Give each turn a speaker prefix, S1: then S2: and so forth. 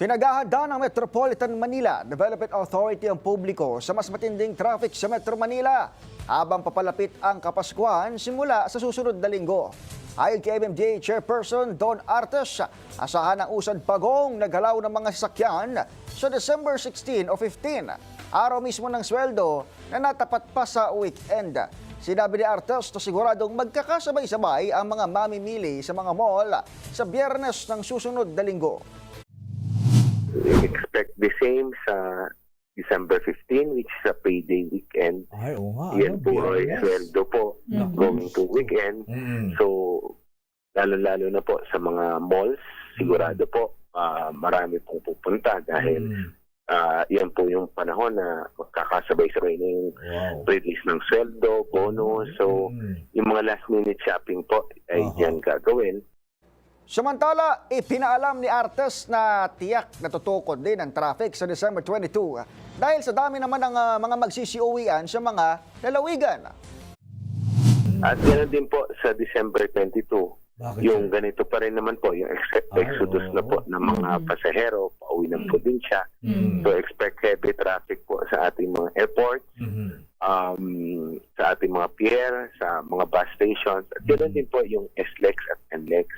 S1: Pinagahanda ng Metropolitan Manila Development Authority ang publiko sa mas matinding traffic sa Metro Manila habang papalapit ang Kapaskuhan simula sa susunod na linggo. Ayon kay MMDA Chairperson Don Artes, asahan ang usad pagong nagalaw ng mga sasakyan sa December 16 o 15, araw mismo ng sweldo na natapat pa sa weekend. Sinabi ni Artes na siguradong magkakasabay-sabay ang mga mamimili sa mga mall sa biyernes ng susunod na linggo.
S2: The same sa December 15, which is a payday weekend.
S3: Ay, oo nga.
S2: Yan
S3: ano,
S2: po ay
S3: biyernes.
S2: sweldo po
S3: Naku.
S2: going to weekend.
S3: Mm.
S2: So, lalo-lalo na po sa mga malls, sigurado po ah, marami pong pupunta dahil
S3: Mm.
S2: ah, yan po yung panahon na magkakasabay-sabay na yung
S3: Wow.
S2: release ng sweldo, bonus. So,
S3: Mm.
S2: yung mga last-minute shopping po ay
S3: Aha.
S2: yan gagawin.
S1: Samantala, ipinaalam ni Artes na tiyak na tutukod din ang traffic sa December 22 dahil sa dami naman ng ah, mga magsisiuwian sa mga lalawigan.
S2: At ganoon din po sa December 22.
S3: Bakit?
S2: Yung ganito pa rin naman po, yung ex-
S3: Ay,
S2: exodus na po ng mga pasahero pauwi ng probinsya.
S3: Mm.
S2: So expect heavy traffic po sa ating mga airports,
S3: Mhm.
S2: um, sa ating mga pier, sa mga bus stations. At ganoon din po yung SLEX at NLEX.